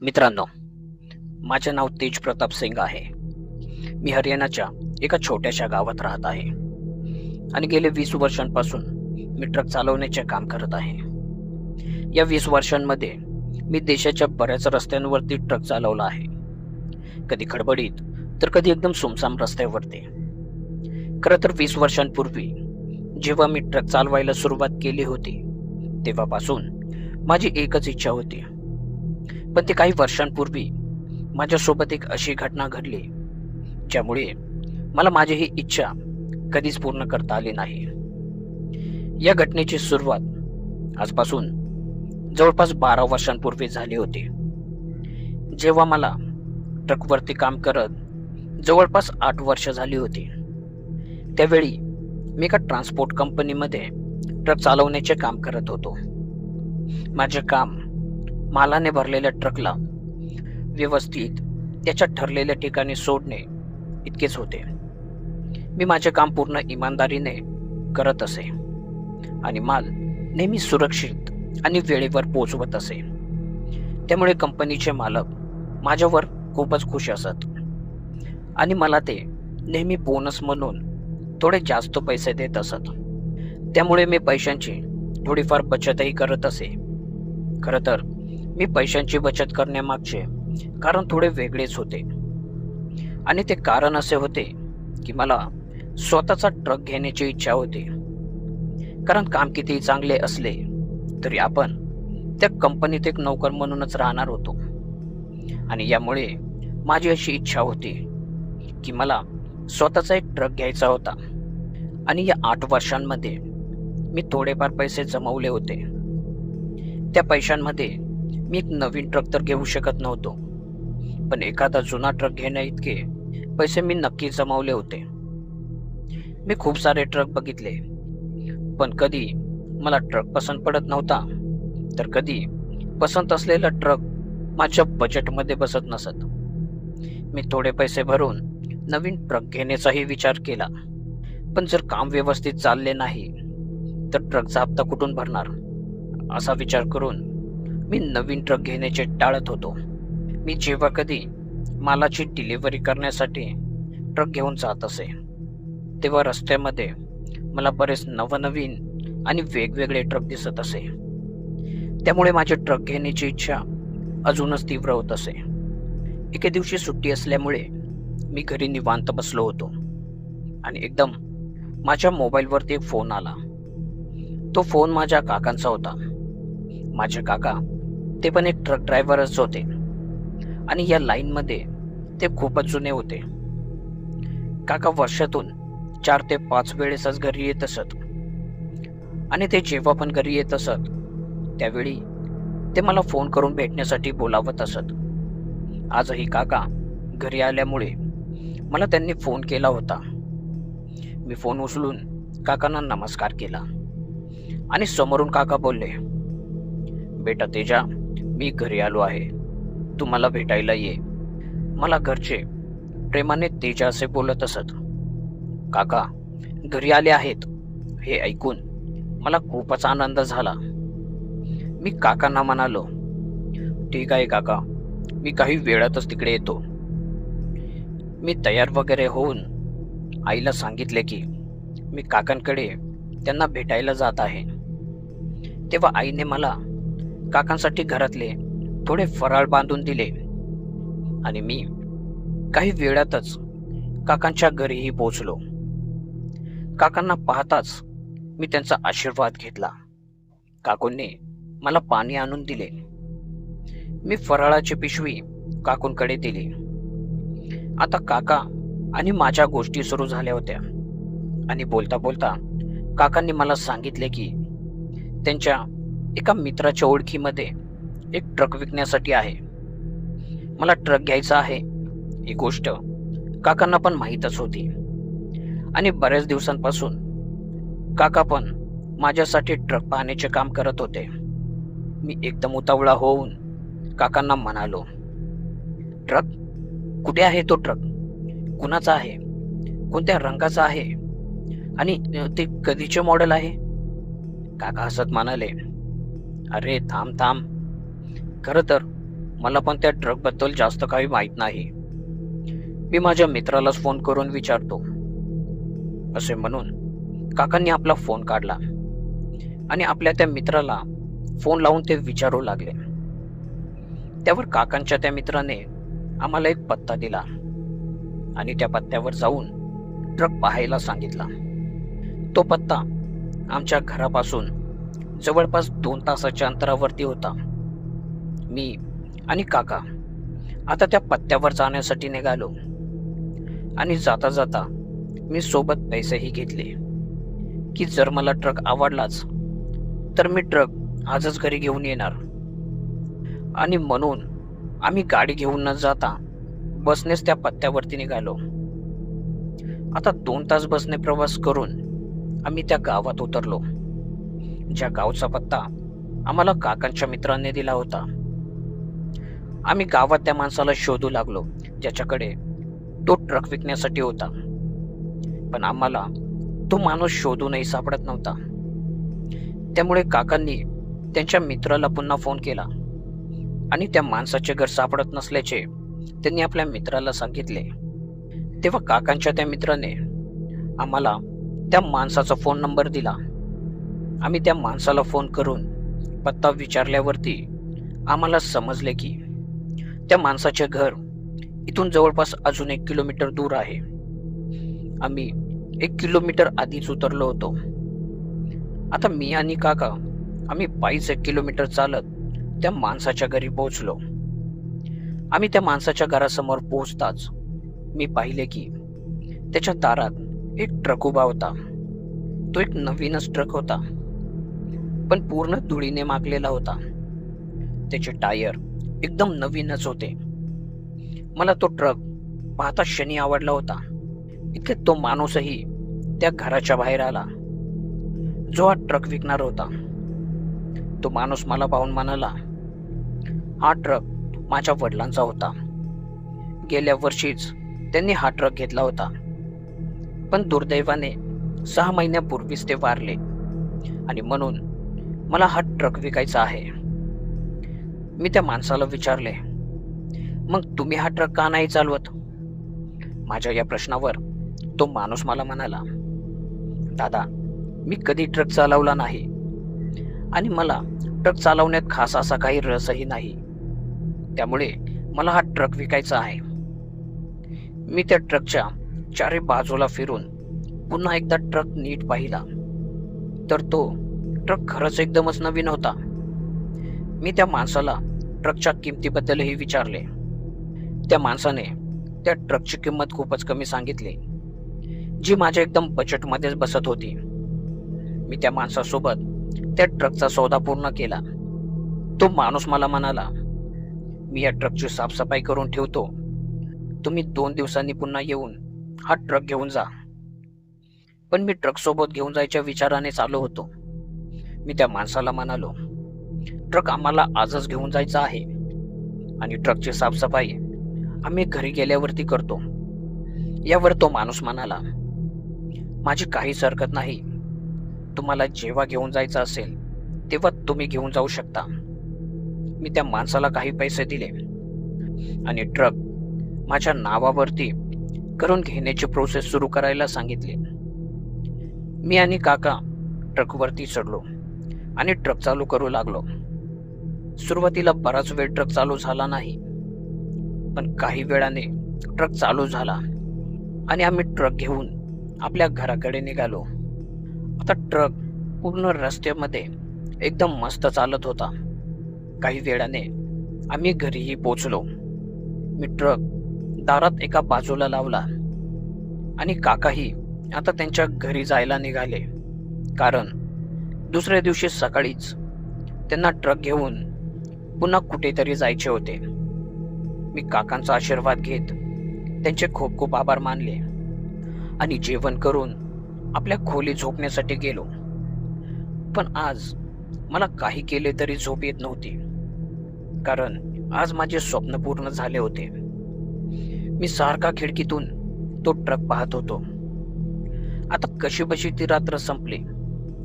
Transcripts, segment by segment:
मित्रांनो माझे नाव तेज प्रताप सिंग आहे. मी हरियाणाच्या एका छोट्याशा गावात राहत आहे. आणि गेले वीस वर्षांपासून मी ट्रक चालवण्याचे काम करत आहे. या वीस वर्षांमध्ये मी देशाच्या बऱ्याच रस्त्यांवरती ट्रक चालवला आहे. कधी खडबडीत तर कधी एकदम सुमसाम रस्त्यावरती. खरं तर वीस वर्षांपूर्वी जेव्हा मी ट्रक चालवायला सुरुवात केली होती तेव्हापासून माझी एकच इच्छा होती. पण ते काही वर्षांपूर्वी माझ्यासोबत एक अशी घटना घडली ज्यामुळे मला माझी ही इच्छा कधीच पूर्ण करता आली नाही. या घटनेची सुरुवात आजपासून जवळपास बारा वर्षांपूर्वी झाली होती. जेव्हा मला ट्रकवरती काम करत जवळपास आठ वर्ष झाली होती. त्यावेळी मी एका ट्रान्सपोर्ट कंपनीमध्ये ट्रक चालवण्याचे काम करत होतो. माझे काम मालाने भरलेल्या ट्रकला व्यवस्थित त्याच्या ठरलेल्या ठिकाणी सोडणे इतकेच होते. मी माझे काम पूर्ण इमानदारीने करत असे आणि माल नेहमी सुरक्षित आणि वेळेवर पोचवत असे. त्यामुळे कंपनीचे मालक माझ्यावर खूपच खुश असत आणि मला ते नेहमी बोनस म्हणून थोडे जास्त पैसे देत असत. त्यामुळे मी पैशांची थोडीफार बचतही करत असे. खरं तर मी पैशांची बचत करण्यामागचे कारण थोडे वेगळेच होते. आणि ते कारण असे होते की मला स्वतःचा ट्रक घेण्याची इच्छा होती. कारण काम किती चांगले असले तरी आपण त्या कंपनीत एक नोकर म्हणूनच राहणार होतो. आणि यामुळे माझी अशी इच्छा होती की मला स्वतःचा एक ट्रक घ्यायचा होता. आणि या आठ वर्षांमध्ये मी थोडेफार पैसे जमवले होते. त्या पैशांमध्ये मी एक नवीन ट्रक तर घेऊ शकत नव्हतो. पण एखादा जुना ट्रक घेण्या इतके पैसे मी नक्की जमावले होते. मी खूप सारे ट्रक बघितले. पण कधी मला ट्रक पसंत पडत नव्हता. तर कधी पसंत असलेला ट्रक माझ्या बजेटमध्ये बसत नसत. मी थोडे पैसे भरून नवीन ट्रक घेण्याचाही विचार केला. पण जर काम व्यवस्थित चालले नाही तर ट्रकचा हप्ता कुठून भरणार? असा विचार करून मी नवीन ट्रक घेण्याचे टाळत होतो. मी जेव्हा कधी मालाची डिलिव्हरी करण्यासाठी ट्रक घेऊन जात असे तेव्हा रस्त्यामध्ये मला बरेच नवनवीन आणि वेगवेगळे ट्रक दिसत असे. त्यामुळे माझे ट्रक घेण्याची इच्छा अजूनच तीव्र होत असे. एके दिवशी सुट्टी असल्यामुळे मी घरी निवांत बसलो होतो आणि एकदम माझ्या मोबाईलवरती एक फोन आला. तो फोन माझ्या काकांचा होता. माझे काका ते पण एक ट्रक ड्रायव्हरच होते. आणि या लाईनमध्ये ते खूपच जुने होते. काका वर्षातून चार ते पाच वेळेसच घरी येत असत. आणि ते जेव्हा पण घरी येत असत त्यावेळी ते मला फोन करून भेटण्यासाठी बोलावत असत. आजही काका घरी आल्यामुळे मला त्यांनी फोन केला होता. मी फोन उचलून काकांना नमस्कार केला. आणि समोरून काका बोलले बेटा तेजा मी घरी आलो आहे. तू मला भेटायला ये. मला घरचे प्रेमाने तेजा असे बोलत असत. काका घरी आले आहेत. हे ऐकून मला खूपच आनंद झाला. मी काकांना म्हणालो ठीक आहे काका मी काही वेळातच तिकडे येतो. मी तयार वगैरे होऊन आईला सांगितले की मी काकांकडे त्यांना भेटायला जात आहे. तेव्हा आईने मला काकांसाठी घरातले थोडे फराळ बांधून दिले. आणि मी काही वेळातच काकांच्या घरीही पोचलो काकांना पाहताच मी त्यांचा आशीर्वाद घेतला. काकूंनी मला पाणी आणून दिले. मी फराळाची पिशवी काकूंकडे दिली. आता काका आणि माझ्या गोष्टी सुरू झाल्या होत्या. आणि बोलता बोलता काकांनी मला सांगितले की त्यांच्या एका मित्राच्या ओळखीमध्ये एक ट्रक विकण्यासाठी आहे. मला ट्रक घ्यायचा आहे ही गोष्ट काकांना पण माहीतच होती. आणि बऱ्याच दिवसांपासून काका पण माझ्यासाठी ट्रक पाहण्याचे काम करत होते. मी एकदम उतावळा होऊन काकांना म्हणालो ट्रक कुठे आहे तो ट्रक कुणाचा आहे? कोणत्या रंगाचा आहे? आणि ते कधीचे मॉडेल आहे? काका हसत म्हणाले अरे थांब थांब. खरं तर मला पण त्या ट्रकबद्दल जास्त काही माहीत नाही. मी माझ्या मित्रालाच फोन करून विचारतो. असे म्हणून काकांनी आपला फोन काढला आणि आपल्या त्या मित्राला फोन लावून ते विचारू लागले. त्यावर काकांच्या त्या मित्राने आम्हाला एक पत्ता दिला आणि त्या पत्त्यावर जाऊन ट्रक पाहायला सांगितला. तो पत्ता आमच्या घरापासून जवळपास दोन तासाच्या अंतरावरती होता. मी आणि काका आता त्या पत्त्यावर जाण्यासाठी निघालो. आणि जाता जाता मी सोबत पैसेही घेतले. की जर मला ट्रक आवडलाच तर मी ट्रक आजच घरी घेऊन येणार. आणि म्हणून आम्ही गाडी घेऊन न जाता बसनेच त्या पत्त्यावरती निघालो. आता दोन तास बसने प्रवास करून आम्ही त्या गावात उतरलो. ज्या गावचा पत्ता आम्हाला काकांच्या मित्रांनी दिला होता. आम्ही गावात त्या माणसाला शोधू लागलो ज्याच्याकडे तो ट्रक विकण्यासाठी होता. पण आम्हाला तो माणूस शोधूनही सापडत नव्हता. त्यामुळे काकांनी त्यांच्या मित्राला पुन्हा फोन केला आणि त्या माणसाचे घर सापडत नसल्याचे त्यांनी आपल्या मित्राला सांगितले. तेव्हा काकांच्या त्या मित्राने आम्हाला त्या माणसाचा फोन नंबर दिला. आम्ही त्या माणसाला फोन करून पत्ता विचारल्यावरती आम्हाला समजले की त्या माणसाचे घर इथून जवळपास अजून एक किलोमीटर दूर आहे. आम्ही एक किलोमीटर आधीच उतरलो होतो. आता मी आणि काका आम्ही पायीच एक किलोमीटर चालत त्या माणसाच्या घरी पोहोचलो. आम्ही त्या माणसाच्या घरासमोर पोहोचताच मी पाहिले की त्याच्या दारात एक ट्रक उभा होता. तो एक नवीनच ट्रक होता. पण पूर्ण धुळीने मागलेला होता. त्याचे टायर एकदम नवीनच होते. मला तो ट्रक पाहता शनी आवडला होता. इतके तो माणूसही त्या घराच्या बाहेर आला. जो हा ट्रक विकणार होता. तो माणूस मला पाहून म्हणाला हा ट्रक माझ्या वडिलांचा होता. गेल्या वर्षीच त्यांनी हा ट्रक घेतला होता. पण दुर्दैवाने सहा महिन्यापूर्वीच ते वारले. आणि म्हणून मला हा ट्रक विकायचा आहे. मी त्या माणसाला विचारले मग तुम्ही हा ट्रक का नाही चालवत? माझ्या या प्रश्नावर तो माणूस मला म्हणाला दादा मी कधी ट्रक चालवला नाही आणि मला ट्रक चालवण्यात खास असा काही रसही नाही. त्यामुळे मला हा ट्रक विकायचा आहे. मी त्या ट्रकच्या चारे बाजूला फिरून पुन्हा एकदा ट्रक नीट पाहिला. तर तो ट्रक खरंच एकदमच नवीन होता. मी त्या माणसाला ट्रकच्या किमतीबद्दलही विचारले. त्या माणसाने त्या ट्रकची किंमत खूपच कमी सांगितली जी माझ्या एकदम बजेटमध्येच बसत होती. मी त्या माणसासोबत त्या ट्रकचा सौदा पूर्ण केला. तो माणूस मला म्हणाला मी या ट्रकची साफसफाई करून ठेवतो. तुम्ही दोन दिवसांनी पुन्हा येऊन हा ट्रक घेऊन जा. पण मी ट्रक सोबत घेऊन जायच्या विचाराने चालू होतो. मी त्या माणसाला म्हणालो ट्रक आम्हाला आजच घेऊन जायचा आहे. आणि ट्रकची साफसफाई आम्ही घरी गेल्यावरती करतो. यावर तो माणूस म्हणाला माझी काहीच हरकत नाही. तुम्हाला जेव्हा घेऊन जायचं असेल तेव्हा तुम्ही घेऊन जाऊ शकता. मी त्या माणसाला काही पैसे दिले आणि ट्रक माझ्या नावावरती करून घेण्याची प्रोसेस सुरू करायला सांगितली. मी आणि काका ट्रकवरती चढलो. आणि ट्रक चालू करू लागलो. सुरुवातीला बराच वेळ ट्रक चालू झाला नाही पण काही वेळाने ट्रक चालू झाला आणि आम्ही ट्रक घेऊन आपल्या घराकडे निघालो. आता ट्रक पूर्ण रस्त्यामध्ये एकदम मस्त चालत होता. काही वेळाने आम्ही घरीही पोचलो मी ट्रक दारात एका बाजूला लावला आणि काकाही आता त्यांच्या घरी जायला निघाले. कारण दुसऱ्या दिवशी सकाळीच त्यांना ट्रक घेऊन पुन्हा कुठेतरी जायचे होते. मी काकांचा आशीर्वाद घेत त्यांचे खूप खूप आभार मानले आणि जेवण करून आपल्या खोली झोपण्यासाठी गेलो. पण आज मला काही केले तरी झोप येत नव्हती. कारण आज माझे स्वप्न पूर्ण झाले होते. मी सारखा खिडकीतून तो ट्रक पाहत होतो. आता कशी बशी ती रात्र संपली.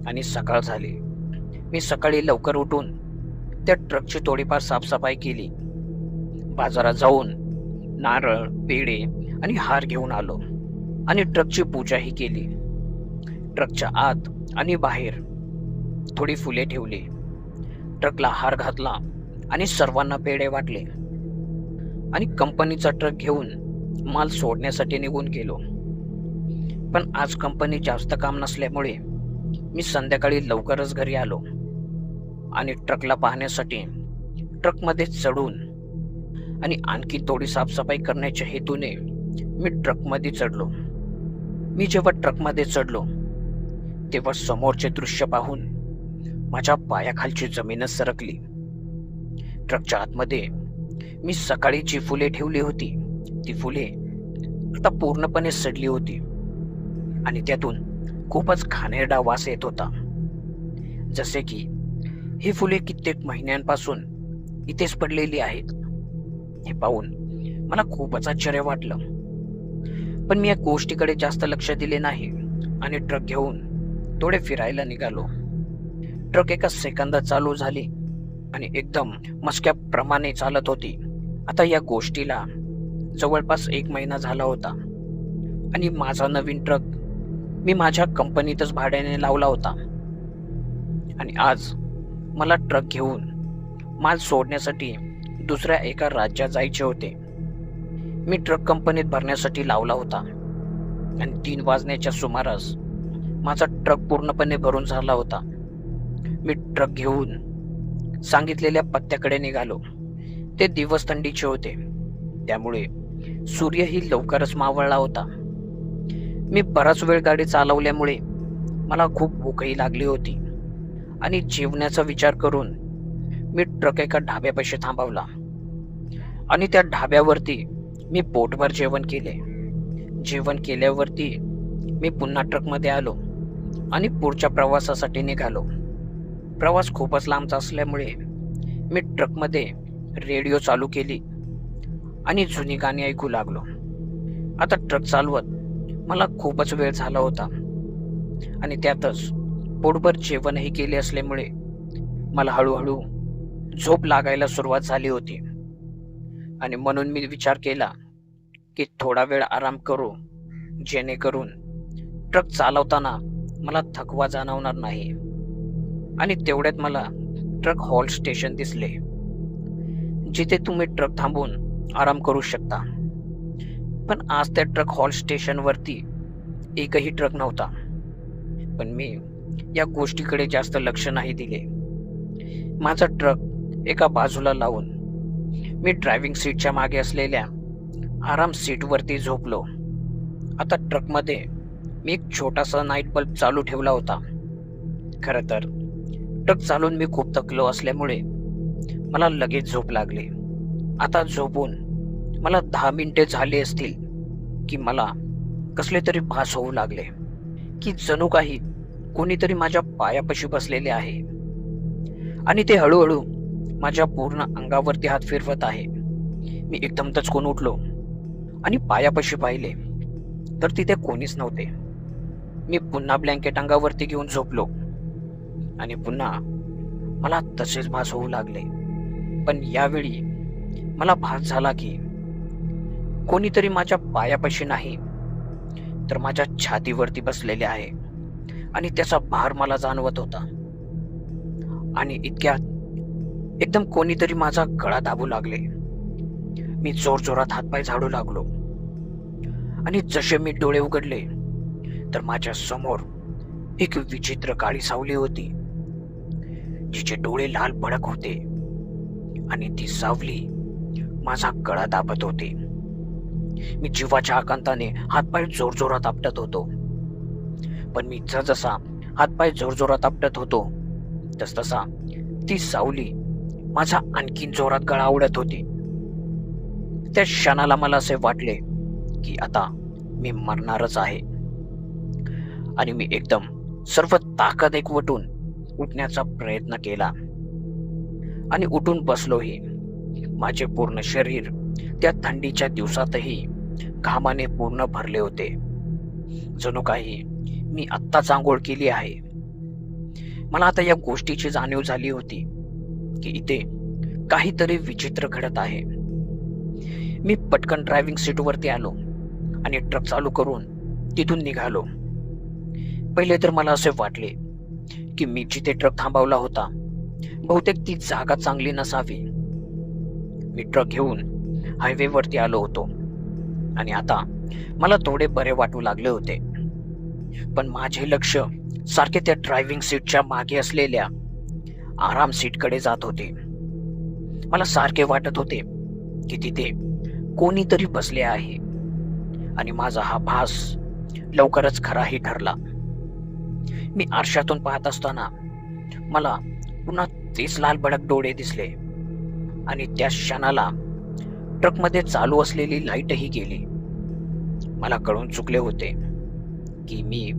आणि सकाळ झाली. मी सकाळी लवकर उठून त्या ट्रकची थोडीफार साफसफाई केली. बाजारात जाऊन नारळ पेढे आणि हार घेऊन आलो आणि ट्रकची पूजाही केली. ट्रकच्या आत आणि बाहेर थोडी फुले ठेवली. ट्रकला हार घातला आणि सर्वांना पेढे वाटले. आणि कंपनीचा ट्रक घेऊन माल सोडण्यासाठी निघून गेलो. पण आज कंपनी जास्त काम नसल्यामुळे मी संध्याकाळी लवकरच घरी आलो आणि ट्रकला पाहण्यासाठी ट्रकमध्ये चढून आणि आणखी थोडी साफसफाई करण्याच्या हेतूने मी ट्रकमध्ये चढलो. मी जेव्हा ट्रकमध्ये चढलो तेव्हा समोरचे दृश्य पाहून माझ्या पायाखालची जमीनच सरकली. ट्रकच्या आतमध्ये मी सकाळी जी फुले ठेवली होती ती फुले आता पूर्णपणे सडली होती आणि त्यातून खूपच खानेरडा वास येत होता. जसे की ही फुले कित्येक महिन्यांपासून इथेच पडलेली आहेत. हे पाहून मला खूपच आश्चर्य वाटलं. पण मी या गोष्टीकडे जास्त लक्ष दिले नाही आणि ट्रक घेऊन थोडे फिरायला निघालो. ट्रक एका सेकंदात चालू झाली आणि एकदम मस्क्याप्रमाणे चालत होती. आता या गोष्टीला जवळपास एक महिना झाला होता. आणि माझा नवीन ट्रक मी माझ्या कंपनीतच भाड्याने लावला होता. आणि आज मला ट्रक घेऊन माल सोडण्यासाठी दुसऱ्या एका राज्यात जायचे होते. मी ट्रक कंपनीत भरण्यासाठी लावला होता. आणि तीन वाजण्याच्या सुमारास माझा ट्रक पूर्णपणे भरून झाला होता. मी ट्रक घेऊन सांगितलेल्या पत्त्याकडे निघालो. ते दिवस थंडीचे होते. त्यामुळे सूर्यही लवकरच मावळला होता. मी बराच वेळ गाडी चालवल्यामुळे मला खूप भूकही लागली होती. आणि जेवण्याचा विचार करून मी ट्रक एका ढाब्यापाशी थांबवला. आणि त्या ढाब्यावरती मी पोटभर जेवण केले. जेवण केल्यावरती मी पुन्हा ट्रकमध्ये आलो आणि पुढच्या प्रवासासाठी निघालो. प्रवास खूपच लांबचा असल्यामुळे मी ट्रकमध्ये रेडिओ चालू केली आणि जुनी गाणी ऐकू लागलो. आता ट्रक चालवत मला खूपच वेळ झाला होता. आणि त्यातच पोटभर जेवणही केले असल्यामुळे मला हळूहळू झोप लागायला सुरुवात झाली होती. आणि म्हणून मी विचार केला की थोडा वेळ आराम करू जेणेकरून ट्रक चालवताना मला थकवा जाणवणार नाही. आणि तेवढ्यात मला ट्रक हॉल स्टेशन दिसले जिथे तुम्ही ट्रक थांबून आराम करू शकता. पण आज त्या ट्रक हॉल स्टेशनवरती एकही ट्रक नव्हता. पण मी या गोष्टीकडे जास्त लक्ष नाही दिले. माझा ट्रक एका बाजूला लावून मी ड्रायव्हिंग सीटच्या मागे असलेल्या आराम सीटवरती झोपलो. आता ट्रकमध्ये मी एक छोटासा नाईट बल्ब चालू ठेवला होता. खरं तर ट्रक चालून मी खूप थकलो असल्यामुळे मला लगेच झोप लागली. आता झोपून मला दहा मिनिटे झाले असतील की मला कसले तरी भास होऊ लागले. की जणू काही कोणीतरी माझ्या पायापाशी बसलेले आहे. आणि ते हळूहळू माझ्या पूर्ण अंगावरती हात फिरवत आहे. मी एकदमतच कोण उठलो आणि पायापाशी पाहिले तर तिथे कोणीच नव्हते. मी पुन्हा ब्लँकेट अंगावरती घेऊन झोपलो. आणि पुन्हा मला तसेच भास होऊ लागले. पण यावेळी मला भास झाला की कोणीतरी माझ्या पायापाशी नाही. तर माझ्या छातीवरती बसलेले आहे. आणि त्याचा भार मला जाणवत होता. आणि इतक्यात एकदम कोणीतरी माझा गळा दाबू लागले. मी जोर जोरात हातपाय झाडू लागलो. आणि जसे मी डोळे उघडले तर माझ्यासमोर एक विचित्र काळी सावली होती. जिचे डोळे लाल भडक होते. आणि ती सावली माझा गळा दाबत होती. मी जीवाच्या आकांताने हातपाय जोरजोरात आपटत होतो. पण मी जसा हातपाय जोरजोरात आपटत होतो तस तसा ती सावली माझा आणखीन जोरात गळा आवडत होती. त्या क्षणाला मला असे वाटले की आता मी मरणारच आहे. आणि मी एकदम सर्व ताकद एकवटून उठण्याचा प्रयत्न केला. आणि उठून बसलोही. माझे पूर्ण शरीर त्या थंडीच्या दिवसातही घामाने पूर्ण भरले होते. जणू काही मी आत्ताच आंघोळ केली आहे. मला आता या गोष्टीची जाणीव झाली होती की इथे काहीतरी विचित्र घडत आहे. मी पटकन ड्रायव्हिंग सीटवरती आलो आणि ट्रक चालू करून तिथून निघालो. पहिले तर मला असे वाटले की मी जिथे ट्रक थांबवला होता बहुतेक ती जागा चांगली नसावी. मी ट्रक घेऊन हायवेवरती आलो होतो. आणि आता मला थोडे बरे वाटू लागले होते. पण माझे लक्ष सारखे त्या ड्रायव्हिंग सीटच्या मागे असलेल्या आराम सीटकडे जात होते. मला सारखे वाटत होते की तिथे कोणीतरी बसले आहे. आणि माझा हा भास लवकरच खराही ठरला. मी आरशातून पाहत असताना मला पुन्हा तेच लाल भडक डोळे दिसले. आणि त्या क्षणाला ट्रकमध्ये चालू असलेली लाईटही गेली. मला कळून चुकले होते की मी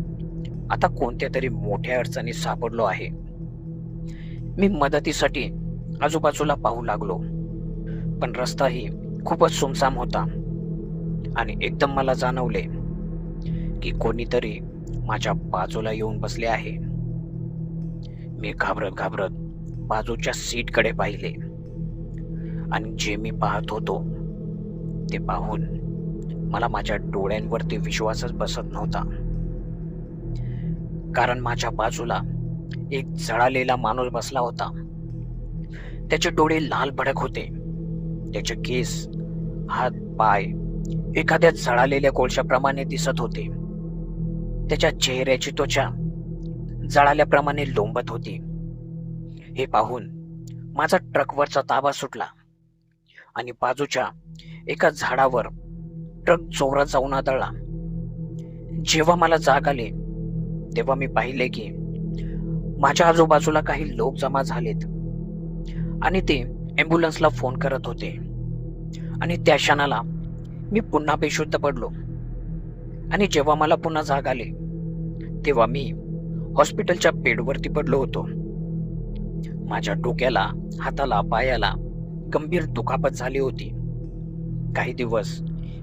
आता कोणत्या तरी मोठ्या अडचणीत सापडलो आहे. मी मदतीसाठी आजूबाजूला पाहू लागलो पण रस्ताही खूपच सुमसाम होता आणि एकदम मला जाणवले की कोणीतरी माझ्या बाजूला येऊन बसले आहे. मी घाबरत घाबरत बाजूच्या सीटकडे पाहिले. आणि जे मी पाहत होतो ते पाहून मला माझ्या डोळ्यांवरती विश्वासच बसत नव्हता. कारण माझ्या बाजूला एक जळालेला माणूस बसला होता. त्याचे डोळे लाल भडक होते. त्याचे केस हात पाय एखाद्या जळालेल्या कोळशाप्रमाणे दिसत होते. त्याच्या चेहऱ्याची त्वचा जळाल्याप्रमाणे लोंबत होती. हे पाहून माझा ट्रकवरचा ताबा सुटला. आणि बाजूच्या एका झाडावर ट्रक जोरात जाऊन आदळला. जेव्हा मला जाग आले तेव्हा मी पाहिले की माझ्या आजूबाजूला काही लोक जमा झालेत आणि ते ॲम्ब्युलन्सला फोन करत होते. आणि त्या क्षणाला मी पुन्हा बेशुद्ध पडलो. आणि जेव्हा मला पुन्हा जाग आले तेव्हा मी हॉस्पिटलच्या बेडवरती पडलो होतो. माझ्या डोक्याला हाताला पायाला गंभीर दुखापत झाली होती. काही दिवस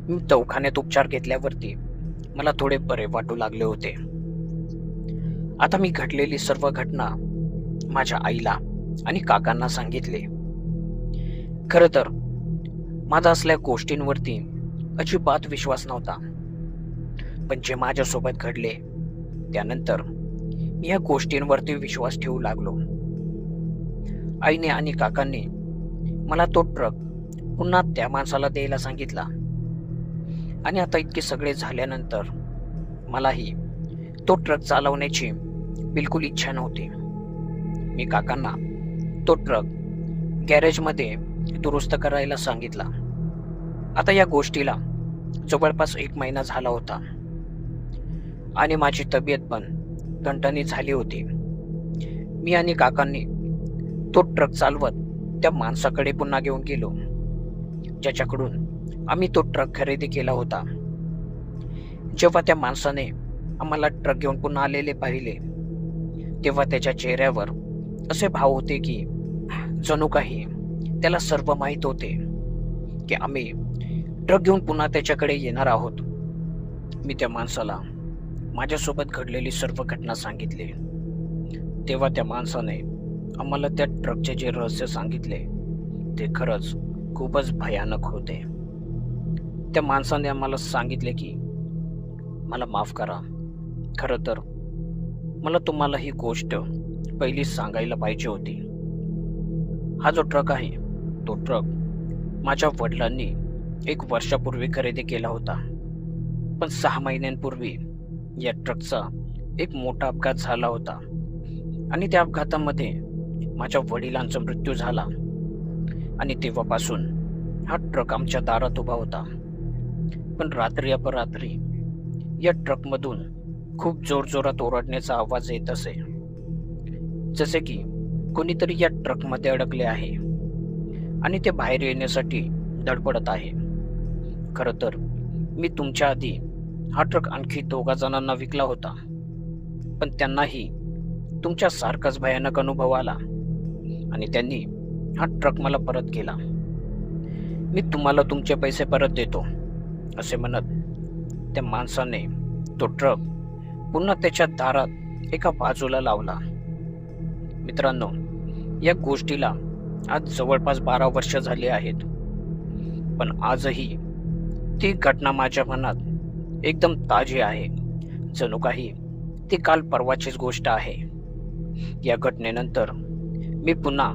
मी दवाखान्यात उपचार घेतल्यावरती मला थोडे बरे वाटू लागले होते. आता मी घडलेली सर्व घटना माझ्या आईला आणि काकांना सांगितले. खर तर माझा असल्या गोष्टींवरती अजिबात विश्वास नव्हता. पण जे माझ्यासोबत घडले त्यानंतर मी या गोष्टींवरती विश्वास ठेवू लागलो. आईने आणि काकांनी मला तो ट्रक पुन्हा त्या माणसाला द्यायला सांगितला. आणि आता इतके सगळे झाल्यानंतर मलाही तो ट्रक चालवण्याची बिलकुल इच्छा नव्हती. मी काकांना तो ट्रक गॅरेजमध्ये दुरुस्त करायला सांगितला. आता या गोष्टीला जवळपास एक महिना झाला होता. आणि माझी तब्येत पण टणटणी झाली होती. मी आणि काकांनी तो ट्रक चालवत त्या माणसाकडे पुन्हा घेऊन गेलो. ज्याच्याकडून आम्ही तो ट्रक खरेदी केला होता. जेव्हा त्या माणसाने आम्हाला ट्रक घेऊन पुन्हा आलेले पाहिले तेव्हा त्याच्या चेहऱ्यावर असे भाव होते की जणू काही त्याला सर्व माहीत होते की आम्ही ट्रक घेऊन पुन्हा त्याच्याकडे येणार आहोत. मी त्या माणसाला माझ्यासोबत घडलेली सर्व घटना सांगितली. तेव्हा त्या माणसाने आम्हाला त्या ट्रकचे जे रहस्य सांगितले ते खरंच खूपच भयानक होते. त्या माणसाने आम्हाला सांगितले की मला माफ करा. खरं तर मला तुम्हाला ही गोष्ट पहिली सांगायला पाहिजे होती. हा जो ट्रक आहे तो ट्रक माझ्या वडिलांनी एक वर्षापूर्वी खरेदी केला होता. पण सहा महिन्यांपूर्वी या ट्रकचा एक मोठा अपघात झाला होता. आणि त्या अपघातामध्ये माझ्या वडिलांचा मृत्यू झाला. आणि तेव्हापासून हा ट्रक आमच्या दारात उभा होता. पण रात्री अपरात्री या ट्रकमधून खूप जोरजोरात ओरडण्याचा आवाज येत असे. जसे की कोणीतरी या ट्रकमध्ये अडकले आहे आणि ते बाहेर येण्यासाठी धडपडत आहे. खरं तर मी तुमच्या आधी हा ट्रक आणखी दोघा जणांना विकला होता. पण त्यांनाही तुमच्या सारखाच भयानक अनुभव आला. आणि त्यांनी हा ट्रक मला परत केला. मी तुम्हाला तुमचे पैसे परत देतो असे म्हणत त्या माणसाने तो ट्रक पुन्हा त्याच्या दारात एका बाजूला लावला. मित्रांनो या गोष्टीला आज जवळपास बारा वर्ष झाली आहेत. पण आजही ती घटना माझ्या मनात एकदम ताजी आहे. जणू काही ती काल परवाचीच गोष्ट आहे. या घटनेनंतर मी पुन्हा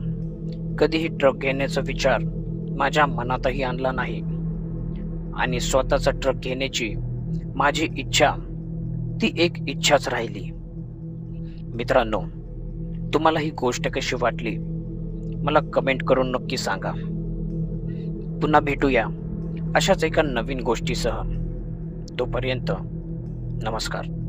कधीही ट्रक घेण्याचा विचार माझ्या मनातही आणला नाही. आणि स्वतःचा ट्रक घेण्याची माझी इच्छा ती एक इच्छाच राहिली. मित्रांनो तुम्हाला ही गोष्ट कशी वाटली? मला कमेंट करून नक्की सांगा. पुन्हा भेटूया अशाच एका नवीन गोष्टीसह. तोपर्यंत नमस्कार.